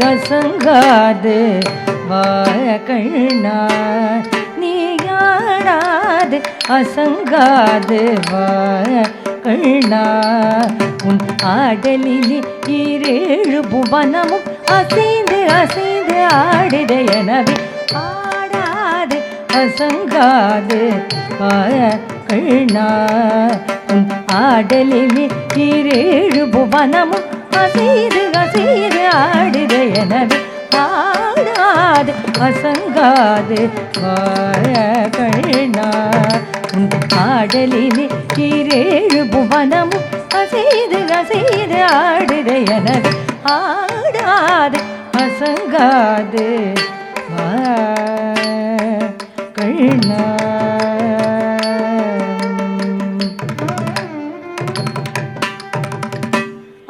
கசங்காது. வாய கண்ணா நீ ஆடாது அசங்காது. வாய கண்ணா உன் ஆடலிலே ஈரேழு புவனமும் அசைந்து அசைந்து ஆடுத எனவே. ஆடாது அசங்காது. வாய கண்ணா உன் ஆடலிலே ஈரேழு புவனமும் அசைது அசைது ஆடிட எனவே ஆடாது அசங்காது வாய கண்ணா உன் ஆடலிலே ஈரேழு புவனமும் அசைது அசைது ஆடுத எனவே ஆடாது அசங்காது கழினா.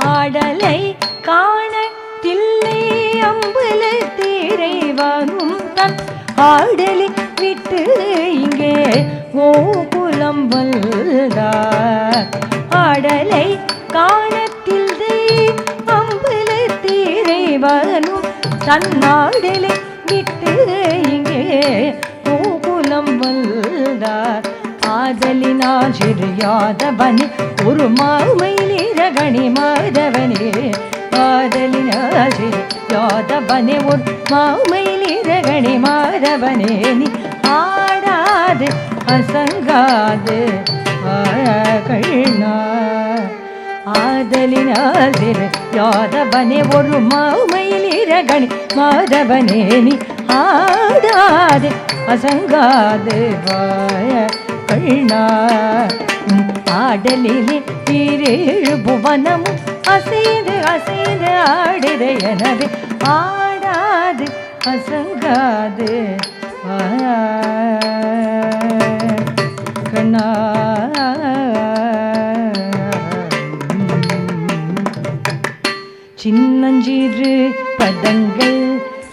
ஆடலை இறைவனும் தன் ஆடலை விட்டு இங்கே கோகுலம் வந்தார். ஆடலை காணத்தில் தில்லை அம்பல தீரைவானும் தன் ஆடலை விட்டு இங்கே கோகுலம் வந்தார். ஆதலினால் சிறியாதவனே ஒரு மாமையில் இரகணி மாதவனே ஆதலினால் சிறியாதவனே ஒரு மாமையிலிரகணி மாதவனே நீ ஆடாது அசங்காது கண்ணா ஆதலினால் திரு யாதவனே ஒரு மாமையிலிரகணி மாதவனே நீ ஆடாது அசங்காது வாய கண்ணா ஆடலிலே ஈரேழு புவனமும் அசைந்து அசைந்து ஆடுது எனது ஆடாது அசங்காது. கண்ணா. சின்னஞ்சிறு பதங்கள்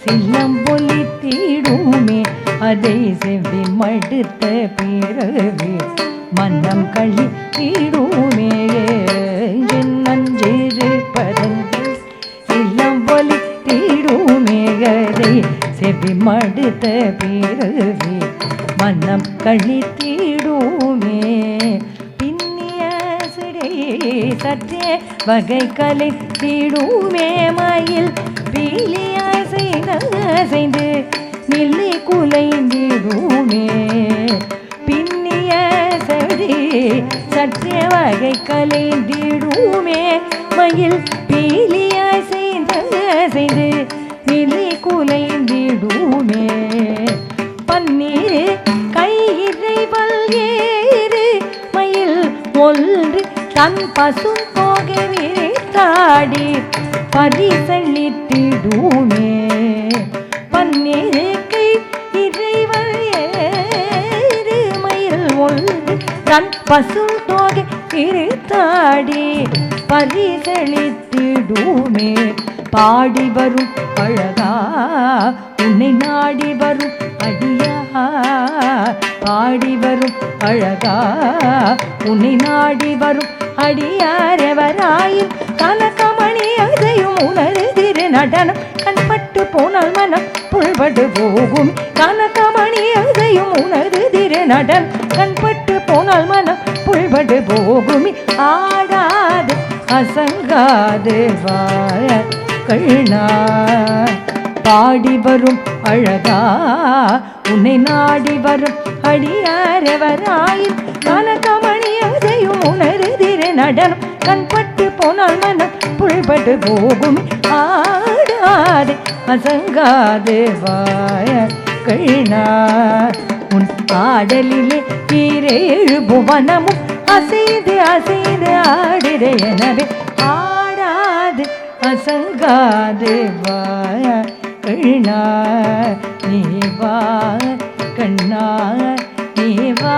சில்லம்பொலி தீடுமே அதை செவி மடுத்த பிறகு மன்னம் கழி தீடுமே. சின்னஞ்சிறு பதங்கள் சில்லம்பொலி தீடுமே அதை செவி மடுத்த பிறவி மன்னம் களி தீடுமே பின்னிய சிறை சற்றே வகை கலை தீடுமே மயில் பீலியாய் செய்து நில்லி குலைந்திடுமே. பின்னிய சடி சற்றே வகை கலைந்திடுமே. மயில் பீலியாய் செய்து செய்து நிலை குலைந்திடுமே. பன்னீர் கையிறை பல்வேறு மயில் ஒன்று தன் பசு போக விரைத்தாடி பரிசளித்திடுமே பன்னீருக்கு இறைவன் மயில் ஒன்று தன் பசு போக இருத்தாடி பரிசளித்திடுமே. பாடி வரும் அழகா உன்னை நாடி வரும் அடியா. பாடி வரும் அழகா உன்னை நாடி வரும் அடியாரவராயும் கனகமணி அதையும் உணர்திரு நடனம். கண்பட்டு போனால் மனம் புல்படு போகும். கனகமணி அதையும் உணர்திரு நடனம். கண்பட்டு அசங்காது வாய கண்ணா. பாடி வரும் அழகா உன்னை நாடி வரும் அடியாரவராயில் கனகமணி அதையும் உணருதிரு நடனம். கண்பட்டு போனால் மனம் புல்பட்டு போகும். ஆடாது அசங்காது வாய கண்ணா. உன் ஆடலிலே கீரே எழுபுவனமும் அசைந்து அசைந்து ஆடுது எனவே ஆடாது அசங்காது வாய கண்ணா நீ வா கண்ணா நீ வா.